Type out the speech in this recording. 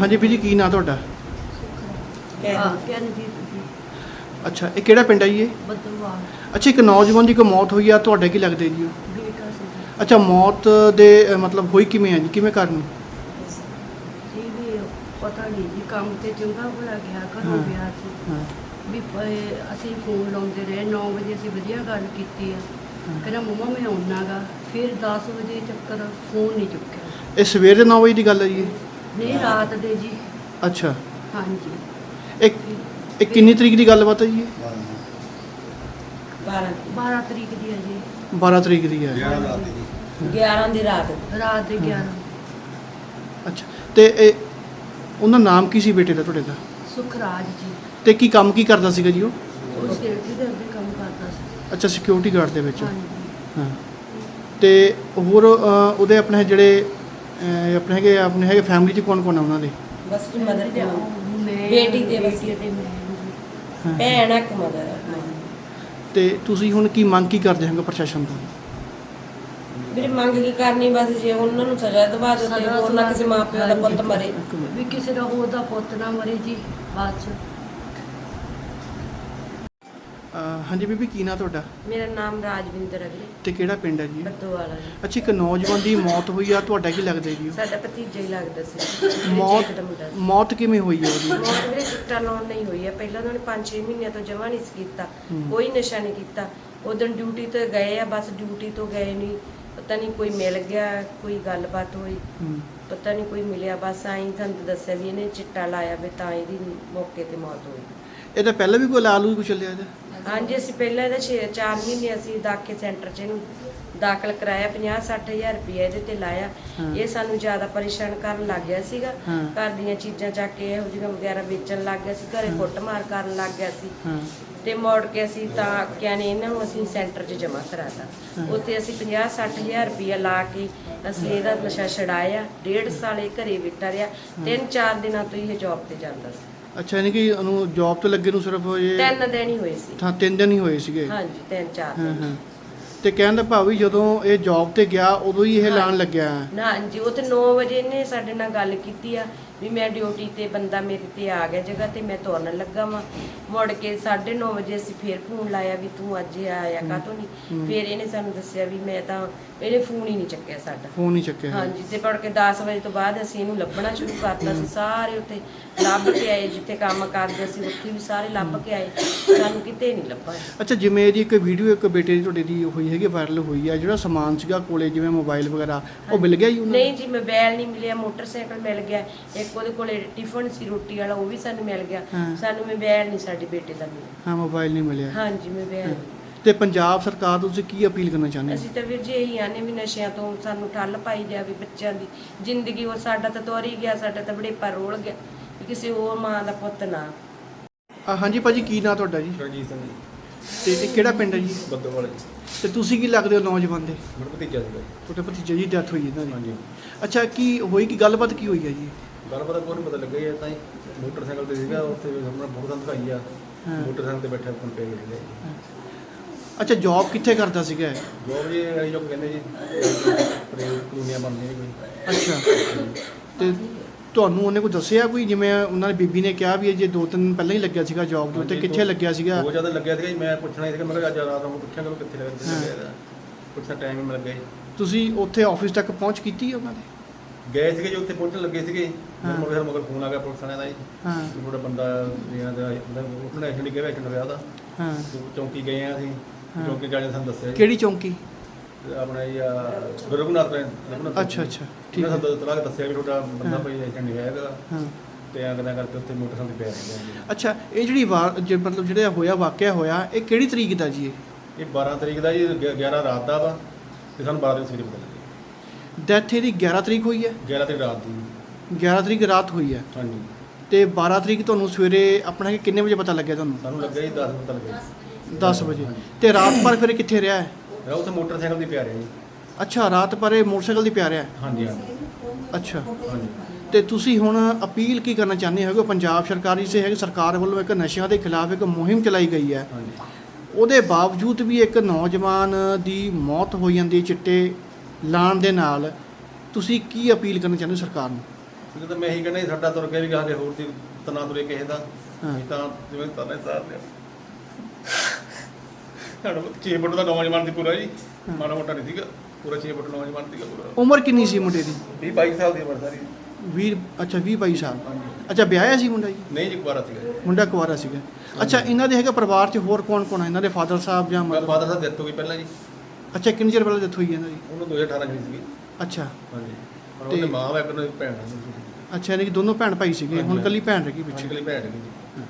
ਹਾਂਜੀ ਵੀਰ ਜੀ ਕੀ ਨਾਂ ਤੁਹਾਡਾ? ਅੱਛਾ ਇਹ ਕਿਹੜਾ ਪਿੰਡ ਹੈ ਜੀ ਇਹ? ਅੱਛਾ ਇੱਕ ਨੌਜਵਾਨ ਦੀ ਕੋ ਮੌਤ ਹੋਈ ਆ ਤੁਹਾਡੇ ਕੀ ਲੱਗਦੇ ਜੀ? ਅੱਛਾ ਮੌਤ ਦੇ ਮਤਲਬ ਹੋਈ ਕਿਵੇਂ ਆ ਜੀ? ਕਿਵੇਂ ਕਾਰਨ? ਪਤਾ ਨਹੀਂ ਜੀ ਕੰਮ ਤੇ ਚੰਗਾ ਭਲਾ ਗਿਆ ਘਰੋਂ ਹਾਂ। ਗਿਆ ਸੀ। ਹਾਂ। ਵੀ ਪ- ਅਸੀਂ ਫੋਨ ਲਾਉਂਦੇ ਰਹੇ 9 ਵਜੇ ਅਸੀਂ ਵਧੀਆ ਗੱਲ ਕੀਤੀ ਆ। ਕਹਿੰਦਾ ਮੰਮਾ ਮੈਂ ਆਉਣਾਗਾ। ਫਿਰ 10 ਵਜੇ ਚੱਕਰ ਫੋਨ ਨਹੀਂ ਚੁੱਕਿਆ। ਇਹ ਸਵੇਰ ਦੇ 9 ਵਜੇ ਦੀ ਗੱਲ ਹੈ ਜੀ ਇਹ? ਨਹੀਂ ਰਾਤ ਦੇ ਜੀ। ਅੱਛਾ। ਹਾਂਜੀ। ਇਹ ਇਹ ਕਿੰਨੀ ਤਰੀਕ ਦੀ ਗੱਲਬਾਤ ਹੈ ਜੀ ਇਹ? 12 12 ਤਰੀਕ ਦੀ ਹੈ ਜੀ। 12 ਤਰੀਕ ਦੀ ਹੈ। 11 ਦੀ। ਰਾਤ। ਰਾਤ ਦੇ 11 ਅੱਛਾ। ਤੇ ਇਹ ਉਹਨਾਂ ਦਾ ਨਾਮ ਕੀ ਸੀ ਬੇਟੇ ਦਾ ਤੁਹਾਡੇ ਦਾ? ਸੁਖਰਾਜ ਜੀ। ਤੇ ਕੀ ਕੰਮ ਕੀ ਕਰਦਾ ਸੀਗਾ ਜੀ ਉਹ? ਉਹ ਸਿਰਟੀ ਦੇ ਅੱਗੇ ਕੰਮ ਕਰਦਾ ਸੀ। ਅੱਛਾ ਸਿਕਿਉਰਿਟੀ ਗਾਰਡ ਦੇ ਵਿੱਚ। ਹਾਂਜੀ। ਹਾਂ। ਤੇ ਹੋਰ ਅ, ਉਹਦੇ ਆਪਣੇ ਜਿਹੜੇ ਅ, ਆਪਣੇ ਹੈਗੇ ਆਪਣੇ ਹੈਗੇ ਫੈਮਿਲੀ ਚ ਕੌਣ ਕੌਣ ਆ ਉਹਨਾਂ ਦੇ? ਬਸ ਦੀ ਮਦਰ ਤੇ ਉਹ ਮੈਂ ਬੇਟੀ ਦੇ ਬਸ। ਬੇਟੀ ਤੇ ਮੈਂ। ਹਾਂ। ਭੈਣ ਆ, ਇੱਕ ਮਦਰ ਤੇ ਤੁਸੀਂ ਹੁਣ ਕੀ ਮੰਗ ਕੀ ਕਰਦੇ ਹੋਗੇ ਪ੍ਰਸ਼ਾਸਨ ਤੋਂ? ਮੇਰੀ ਮੰਗ ਕੀ ਕਰਨੀ ਬਸ ਜੇ ਉਹਨਾਂ ਨੂੰ ਸਜ਼ਾ ਦਵਾ ਦਿੱਤੇ ਸਜ਼ਾ ਹੋਰ ਨਾ ਕਿਸੇ ਮਾਂ ਪਿਓ ਦਾ ਪੁੱਤ ਮਰੇ। ਵੀ ਕਿਸੇ ਦਾ ਹੋਰ ਦਾ ਪੁੱਤ ਨਾ ਮਰੇ ਜੀ ਬਾਅਦ ਚ ਅ, ਹਾਂਜੀ ਬੀਬੀ ਕੀ ਨਾਂ ਤੁਹਾਡਾ? ਮੇਰਾ ਨਾਮ ਰਾਜਵਿੰਦਰ ਅਗਲੇ ਤੇ ਕਿਹੜਾ ਪਿੰਡ ਹੈ ਜੀ? ਬੱਦੋ ਵਾਲਾ ਜੀ। ਅੱਛਾ ਇੱਕ ਨੌਜਵਾਨ ਦੀ ਮੌਤ ਹੋਈ ਆ ਤੁਹਾਡਾ ਕੀ ਲੱਗਦਾ ਜੀ? ਉਹ? ਸਾਡਾ ਭਤੀਜਾ ਹੀ ਲੱਗਦਾ ਸੀ। ਮੇਰੇ ਮੌਤ ਜੇਠ ਦਾ ਮੁੰਡਾ ਸੀ। ਮੌਤ ਕਿਵੇਂ ਹੋਈ ਹੈ ਉਹਦੀ? ਮੌਤ ਮੇਰੇ ਚਿੱਟਾ ਲਾਉਣ ਨਹੀਂ ਹੋਈ ਹੈ ਪਹਿਲਾਂ ਉਹਨਾਂ ਨੇ 5-6 ਮਹੀਨਿਆਂ ਤੋਂ ਜਮਾ ਨਹੀਂ ਸੀ ਕੀਤਾ। ਹੂੰ। ਕੋਈ ਨਸ਼ਾ ਨਹੀਂ ਕੀਤਾ। ਉਦੋਂ ਡਿਊਟੀ ਤੇ ਗਏ ਆ ਬਸ ਡਿਊਟੀ ਤੋਂ ਗਏ ਨਹੀਂ। ਪਤਾ ਨਹੀਂ ਕੋਈ ਮਿਲ ਗਿਆ ਕੋਈ ਗੱਲਬਾਤ ਹੋਈ। ਹੂੰ। ਪਤਾ ਨਹੀਂ ਕੋਈ ਮਿਲਿਆ ਬਸ ਆਈ ਤੁਹਾਨੂੰ ਦੱਸਿਆ ਵੀ ਇਹਨੇ ਚਿੱਟਾ ਲਾਇਆ ਵੀ ਤਾਂ ਇਹਦੀ ਮੌਕੇ ਤੇ ਮੌਤ ਹੋਈ। ਇਹਦਾ ਪਹਿਲਾਂ ਵੀ ਕੋਈ ਲਾਲੂ ਕੁਛ ਚੱਲਿਆ ਇਹਦਾ? ਹਾਂਜੀ ਅਸੀਂ ਪਹਿਲਾਂ ਇਹਦਾ 6 4 ਮਹੀਨੇ ਅਸੀਂ ਦਾਖੇ ਸੈਂਟਰ 'ਚ ਇਹਨੂੰ ਦਾਖਲ ਕਰਾਇਆ 50 60000 ਰੁਪਏ ਇਹਦੇ ਤੇ ਲਾਇਆ। ਹਾਂ। ਇਹ ਸਾਨੂੰ ਜ਼ਿਆਦਾ ਪਰੇਸ਼ਾਨ ਕਰਨ ਲੱਗ ਗਿਆ ਸੀਗਾ। ਹਾਂ। ਘਰ ਦੀਆਂ ਚੀਜ਼ਾਂ ਚੱਕ ਕੇ ਇਹੋ ਜਿਹੀਆਂ ਵਗੈਰਾ ਵੇਚਣ ਲੱਗ ਗਿਆ ਸੀ। ਘਰੇ ਕੁੱਟਮਾਰ ਕਰਨ ਲੱਗ ਗਿਆ ਸੀ। ਹਾਂ। ਤੇ ਮੋੜ ਕੇ ਅਸੀਂ ਤਾਂ ਕਿਆ ਨੇ ਇਹਨਾਂ ਨੂੰ ਅਸੀਂ ਸੈਂਟਰ 'ਚ ਜਮ੍ਹਾਂ ਕਰਾਤਾ। ਹਾਂ। ਉੱਥੇ ਅਸੀਂ 50 60000 ਰੁਪਇਆ ਲਾ ਕੇ ਅਸੀਂ ਇਹਦਾ ਨਸ਼ਾ ਛਡਾਇਆ। ਡੇਢ ਸਾਲ ਇਹ ਘਰੇ ਬੈਠਾ ਰਿਹਾ। ਤਿੰਨ ਚਾਰ ਦਿਨਾਂ ਤੋਂ ਇਹ ਜੌਬ ਤੇ ਜਾਂਦਾ ਸੀ। ਅੱਛਾ ਯਾਨੀ ਕਿ ਉਹਨੂੰ ਜੌਬ ਤੇ ਲੱਗੇ ਨੂੰ ਸਿਰਫ ਇਹ ਤਿੰਨ ਦਿਨ ਹੀ ਹੋਏ ਸੀ। ਥਾਂ ਤਿੰਨ ਦਿਨ ਹੀ ਹੋਏ ਸੀਗੇ। ਹਾਂਜੀ ਤਿੰਨ ਚਾਰ ਹਾਂ ਹਾਂ। ਤੇ ਕਹਿਣ ਦਾ ਭਾਵ ਵੀ ਜਦੋਂ ਇਹ ਜੌਬ ਤੇ ਗਿਆ ਉਦੋਂ ਹੀ ਇਹ ਹਾਂ। ਲਾਣ ਲੱਗਿਆ ਨਾ ਹਾਂਜੀ ਉਹ ਤੇ 9 ਵਜੇ ਇਹਨੇ ਸਾਡੇ ਨਾਲ ਗੱਲ ਕੀਤੀ ਆ ਵੀ ਮੈਂ ਡਿਊਟੀ ਤੇ ਬੰਦਾ ਮੇਰੇ ਤੇ ਆ ਗਿਆ ਜਗ੍ਹਾ ਤੇ ਮੈਂ ਤੁਰਨ ਲੱਗਾ ਵਾਂ। ਮੁੜ ਕੇ 9:30 ਵਜੇ ਅਸੀਂ ਫੇਰ ਫੋਨ ਲਾਇਆ ਵੀ ਤੂੰ ਅੱਜ ਆਇਆ ਕਾਹਤੋਂ ਨਹੀਂ ਫੇਰ ਇਹਨੇ ਸਾਨੂੰ ਦੱਸਿਆ ਵੀ ਮੈਂ ਤਾਂ ਇਹਨੇ ਫੋਨ ਹੀ ਨਹੀਂ ਚੱਕਿਆ ਸਾਡਾ। ਫੋਨ ਨਹੀਂ ਚੱਕਿਆ ਹੈ। ਹਾਂਜੀ ਤੇ ਪੜ ਕੇ 10 ਵਜੇ ਤੋਂ ਬਾਅਦ ਅਸੀਂ ਇਹਨੂੰ ਲੱਭਣਾ ਸ਼ੁਰੂ ਕਰਤਾ। ਸੀ ਸਾਰੇ ਉੱਤੇ ਲੱਭ ਕੇ ਆਏ ਜਿੱਥੇ ਕੰਮ ਕਰਦੇ ਸੀ ਉੱਥੇ ਵੀ ਸਾਰੇ ਲੱਭ ਕੇ ਆਏ। ਸਾਨੂੰ ਕਿਤੇ ਨਹੀਂ ਲੱਭਾ ਅੱਛਾ ਜਿਵੇਂ ਇਹਦੀ ਇੱਕ ਵੀਡੀਓ ਇੱਕ ਬੇਟੇ ਦੀ ਤੁਹਾਡੇ ਦੀ ਹੋਈ ਹੈਗੀ ਵਾਇਰਲ ਹੋਈ ਆ ਜਿਹੜਾ ਸਮਾਨ ਸੀਗਾ ਕੋਲੇ ਜਿਵੇਂ ਮੋਬਾਈਲ ਵਗੈਰਾ ਉਹ ਮਿਲ ਗਿਆ ਜੀ ਉਹਨਾਂ ਨੂੰ? ਨਹੀਂ ਜੀ ਮੋਬਾਈਲ ਨਹੀਂ ਮਿਲਿਆ ਮੋਟਰਸਾਈਕਲ ਮਿਲ ਗਿਆ ਇੱਕ ਉਹਦੇ ਕੋਲੇ ਟਿਫਨ ਸੀ ਰੋਟੀ ਵਾਲਾ ਉਹ ਵੀ ਸਾਨੂੰ ਮਿਲ ਗਿਆ। ਹਾਂ। ਸਾਨੂੰ ਮੋਬਾਈਲ ਨਹੀਂ ਸਾਡੇ ਬੇਟੇ ਦਾ ਮਿਲਿਆ। ਹਾਂ ਮੋਬਾਈਲ ਨਹੀਂ ਮਿਲਿਆ। ਹਾਂਜੀ ਮੋਬਾਈਲ ਤੇ ਪੰਜਾਬ ਸਰਕਾਰ ਤੋਂ ਤੁਸੀਂ ਕੀ ਅਪੀਲ ਕਰਨਾ ਚਾਹੁੰਦੇ ਹੋ? ਅਸੀਂ ਤਾਂ ਵੀਰ ਜੀ ਇਹੀ ਆਨੇ ਵੀ ਨਸ਼ਿਆਂ ਤੋਂ ਸਾਨੂੰ ਠੱਲ ਪਾਈ ਜਾਵੇ ਬੱਚਿਆਂ ਦੀ। ਜ਼ਿੰਦਗੀ ਉਹ ਸਾਡਾ ਤਾਂ ਤੋਰ ਹੀ ਗਿਆ ਸਾਡਾ ਤਾਂ ਬੜੇ ਪਰ ਰੋਲ ਗਿਆ ਵੀ ਕਿਸੇ ਹੋਰ ਮਾਂ ਦਾ ਪੁੱਤ ਨਾ। ਆ, ਹਾਂਜੀ ਭਾਜੀ ਕੀ ਨਾਂ ਤੁਹਾਡਾ ਜੀ? ਰਣਜੀਤ ਸਿੰਘ ਜੀ। ਤੇ ਇਹ ਕਿਹੜਾ ਪਿੰਡ ਹੈ ਜੀ? ਬੱਦੋ ਵਾਲੇ ਜੀ। ਤੇ ਤੁਸੀਂ ਕੀ ਲੱਗਦੇ ਹੋ ਨੌਜਵਾਨ ਦੇ? ਮੇਰਾ ਭਤੀਜਾ ਸੀਗਾ ਜੀ। ਤੁਹਾਡੇ ਭਤੀਜੇ ਦੀ ਡੈਥ ਹੋਈ ਇਹਨਾਂ ਦੀ। ਹਾਂਜੀ। ਅੱਛਾ ਕੀ ਹੋਈ ਕੀ ਗੱਲਬਾਤ ਕੀ ਹੋਈ ਹੈ ਜੀ? ਗੱਲ ਪਤਾ ਕੋਈ ਨਹੀਂ ਪਤਾ ਲੱਗਾ ਹੀ ਹੈ ਤਾਂ ਹੀ ਮੋਟਰਸਾਈਕਲ ਤੇ ਸੀਗਾ ਉੱਥੇ ਸਾਹਮਣੇ ਬਹੁਤ ਦਿਖਾਈ ਆ। ਹਾਂ। ਮੋਟਰਸਾਈਕਲ ਤੇ ਬੈਠਾ ਕੋਲ ਪੈ ਗਏ ਅੱਛਾ ਜੌਬ ਕਿੱਥੇ ਕਰਦਾ ਸੀਗਾ? ਇਹ? ਜੋਬ ਜੀ ਇਹ ਜੋ ਕਹਿੰਦੇ ਜੀ ਪਰੇ ਕਲੋਨੀਆਂ ਬਣਦੀਆਂ ਜੀ ਕੋਈ। ਅੱਛਾ। ਤੇ ਤੁਹਾਨੂੰ ਉਹਨੇ ਕੋਈ ਦੱਸਿਆ ਕੋਈ? ਜਿਵੇਂ ਉਹਨਾਂ ਦੀ ਬੀਬੀ ਨੇ ਕਿਹਾ ਵੀ ਇਹ ਜੇ ਦੋ ਤਿੰਨ ਦਿਨ ਪਹਿਲਾਂ ਹੀ ਲੱਗਿਆ ਸੀਗਾ ਜੌਬ ਦੇ ਉੱਤੇ ਕਿੱਥੇ ਲੱਗਿਆ ਸੀਗਾ? ਬਹੁਤ ਜ਼ਿਆਦਾ ਲੱਗਿਆ ਸੀਗਾ ਜੀ ਮੈਂ ਪੁੱਛਣਾ ਸੀਗਾ ਮੈਂ ਕਿਹਾ ਅੱਜ ਰਾਤ ਨੂੰ ਪੁੱਛਾਂ ਕਿ ਕਿੱਥੇ ਲੱਗਿਆ ਲੱਗਿਆ। ਪੁੱਛਣਾ ਟਾਈਮ ਹੀ ਮਿਲ ਗਿਆ ਜੀ। ਤੁਸੀਂ ਉੱਥੇ ਆਫਿਸ ਤੱਕ ਪਹੁੰਚ ਕੀਤੀ ਉਹਨਾਂ ਦੇ? ਗਏ ਸੀਗੇ ਜੀ ਉੱਥੇ ਪਹੁੰਚਣ ਲੱਗੇ ਸੀਗੇ। ਹਾਂ। ਮਗਰ ਮਗਰ ਫੋਨ ਆ ਗਿਆ ਪੁਲਿਸ ਵਾਲਿਆਂ ਦਾ ਜੀ। ਹਾਂ। ਤੁਹਾਡਾ ਬੰਦਾ ਜਿਹੜਾ ਦਾ ਉਹਨੇ ਐਕਸੀਡੈਂਟ ਕਿਹਾ ਐਕਸੀਡੈਂਟ ਹੋਇਆ ਉਹਦਾ। ਹਾਂ। ਚੌਂਕੀ ਗਏ ਆ ਅਸੀਂ। ਚੌਂਕੀ ਜਾ ਕੇ ਸਾਨੂੰ ਦੱਸਿਆ। ਕਿਹੜੀ ਚੌਂਕੀ? ਆਪਣਾ ਇਹ ਆ ਰਘੁਨਾਥ ਰਘੁਨਾਥ ਅੱਛਾ ਅੱਛਾ ਠੀਕ ਹੈ। ਸਾਨੂੰ ਤਲਾਕ ਦੱਸਿਆ ਵੀ ਤੁਹਾਡਾ ਬੰਦਾ ਹਾਂ। ਕੋਈ ਐਕਸੀਡੈਂਟ ਹੋਇਆ ਹੈਗਾ। ਹਾਂ। ਤੇ ਕਿਦਾਂ ਕਰਕੇ ਉੱਥੇ ਮੋਟਰਸਾਈਕਲ ਤੇ ਪਿਆ ਰਹਿੰਦੇ ਅੱਛਾ ਇਹ ਜਿਹੜੀ ਵਾਰ ਜੇ ਮਤਲਬ ਜਿਹੜਾ ਹੋਇਆ ਵਾਕਿਆ ਹੋਇਆ ਇਹ ਕਿਹੜੀ ਤਰੀਕ ਦਾ ਜੀ ਇਹ? ਇਹ 12 ਤਰੀਕ ਦਾ ਜੀ ਗਿ- 11 ਰਾਤ ਦਾ ਵਾ ਤੇ ਸਾਨੂੰ 12 ਦਿਨ ਸਵੇਰੇ ਪਤਾ ਲੱਗਿਆ। ਡੈਥ ਇਹਦੀ 11 ਤਰੀਕ ਹੋਈ ਹੈ? 11 ਤਰੀਕ ਰਾਤ ਦੀ। 11 ਤਰੀਕ ਰਾਤ ਹੋਈ ਹੈ। ਹਾਂਜੀ। ਤੇ 12 ਤਰੀਕ ਤੁਹਾਨੂੰ ਸਵੇਰੇ ਆਪਣਾ ਕਿੰਨੇ ਵਜੇ ਪਤਾ ਲੱਗਿਆ ਤੁਹਾਨੂੰ? ਸਾਨੂੰ ਲੱਗਿਆ ਜੀ 10 ਪਤਾ ਲੱਗਿਆ। 10 ਵਜੇ। ਤੇ ਰਾਤ ਭਰ ਫਿਰ ਕਿੱਥੇ ਰਿਹਾ ਹੈ? ਰਿਹਾ ਉੱਥੇ ਮੋਟਰਸਾਈਕਲ ਦੀ ਪਿਆ ਰਿਹਾ ਜੀ। ਅੱਛਾ ਰਾਤ ਭਰ ਮੋਟਰਸਾਈਕਲ ਦੀ ਪਿਆ ਰਿਹਾ? ਹੈ ਹਾਂਜੀ ਹਾਂਜੀ। ਅੱਛਾ। ਹਾਂਜੀ। ਤੇ ਤੁਸੀਂ ਹੁਣ ਅਪੀਲ ਕੀ ਕਰਨਾ ਚਾਹੁੰਦੇ ਹੋ ਪੰਜਾਬ ਸਰਕਾਰ ਜਿਸੇ ਹੈਗੀ ਸਰਕਾਰ ਵੱਲੋਂ ਇੱਕ ਨਸ਼ਿਆਂ ਦੇ ਖਿਲਾਫ ਇੱਕ ਮੁਹਿੰਮ ਚਲਾਈ ਗਈ ਹੈ। ਹਾਂਜੀ। ਉਹਦੇ ਬਾਵਜੂਦ ਵੀ ਇੱਕ ਨੌਜਵਾਨ ਦੀ ਮੌਤ ਹੋ ਜਾਂਦੀ ਹੈ ਚਿੱਟੇ ਲਾਣ ਦੇ ਨਾਲ ਤੁਸੀਂ ਕੀ ਅਪੀਲ ਕਰਨਾ ਚਾਹੁੰਦੇ ਹੋ ਸਰਕਾਰ ਨੂੰ? ਤਾਂ ਮੈਂ ਇਹੀ ਕਹਿੰਦਾ ਜੀ, ਸਾਡਾ ਤੁਰ ਕੇ ਵੀ ਕਹਾਂਗੇ ਹੋਰ ਦੀ ਤਨਾ ਤੁਰੇ ਕਿਸੇ ਦਾ। ਹਾਂ। ਤਾਂ ਜਿਵੇਂ ਤਾਨੇ ਸਾਰ ਲਿਆ। 6 ਫੁੱਟ ਦਾ ਨੌਜਵਾਨ ਸੀ ਪੂਰਾ ਜੀ। ਮਾੜਾ ਮੋਟਾ ਨਹੀਂ ਸੀਗਾ। ਪੂਰਾ 6 ਫੁੱਟ ਨੌਜਵਾਨ ਸੀਗਾ ਪੂਰਾ। ਉਮਰ ਕਿੰਨੀ ਸੀ ਮੁੰਡੇ ਦੀ? 20 22 ਸਾਲ ਦੀ ਉਮਰ ਸਾਰੀ। 20 ਅੱਛਾ 20 22 ਸਾਲ। ਅੱਛਾ ਵਿਆਹਿਆ ਸੀ ਮੁੰਡਾ ਜੀ? ਨਹੀਂ ਜੀ ਕੁਆਰਾ ਸੀਗਾ ਮੁੰਡਾ ਕੁਵਾਰਾ ਸੀਗਾ। ਅੱਛਾ ਇਹਨਾਂ ਦੇ ਹੈਗਾ ਪਰਿਵਾਰ 'ਚ ਹੋਰ ਕੌਣ ਕੌਣ ਹੈ ਇਹਨਾਂ ਦੇ ਫਾਦਰ ਸਾਹਿਬ ਜਾਂ ਮੈਂ ਮਦਰ ਫਾਦਰ ਸਾਹਿਬ ਡੈਥ ਹੋ ਗਈ ਪਹਿਲਾਂ ਜੀ। ਅੱਛਾ ਕਿੰਨੇ ਚਿਰ ਪਹਿਲਾਂ ਡੈਥ ਹੋਈ ਇਹਨਾਂ ਦੀ? ਉਹਨੂੰ 2018 ਚ ਸੀਗੀ। ਅੱਛਾ। ਹਾਂਜੀ। ਪਰ ਤੇ- ਮਾਂ ਉਹਨਾਂ ਦੀ ਭੈਣ ਸੀ ਅੱਛਾ ਯਾਨੀ ਕਿ ਦੋਨੋਂ ਭੈਣ ਭਾਈ ਸੀਗੇ। ਹੁਣ ਹਾਂਜੀ। ਕੱਲੀ ਭੈਣ ਰਹਿ ਗਈ ਪਿੱਛੇ। ਪਿਛਲੀ ਭੈਣ ਹੈਗੀ ਜੀ।